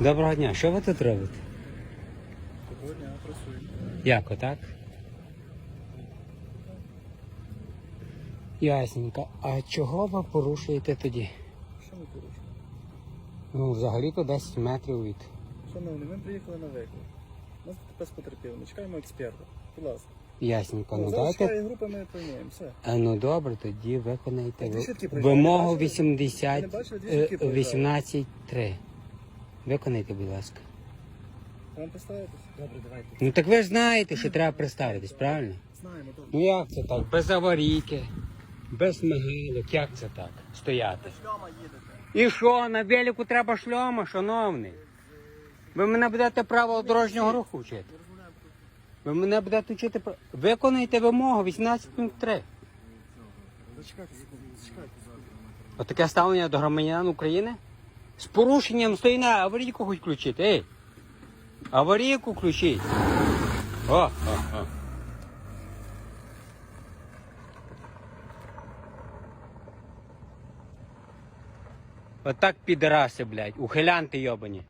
Доброго дня, що ви тут робите? Доброго дня, працюю. Як отак? Ясненько. А чого ви порушуєте тоді? Що ми порушуємо? Ну, взагалі-то 10 метрів від. Шановні, ми приїхали на виклик. Нас тут з потерпілими. Чекаємо експерта. Будь ласка. Ясненько, ну Зараз дайте. група, ми. Все. А, ну добре, тоді виконайте ви- швидкі вимогу бачили? 80, Ви не бачили, дві е, швидкі проїжджали? 18.3. Виконайте, будь ласка. Вам представитись? Добре, давайте. Ну так ви ж знаєте, що треба представитись, правильно? Знаємо, добре. Ну як це так? Без аварійки, без мигалок, як це так? Стояти. Шльома їдете. І що, на велику треба шльома, шановний? Ви мене будете правила дорожнього руху вчити. Ви мене будете вчити про. Виконуйте вимогу 18 пункт 3. Зачекайте зачекайте. Отаке ставлення до громадян України? З порушенням стої на аварійку хоч включити. Ей! Аварійку включить. О, о, о. Отак підраси, блядь, ухилянти йобані.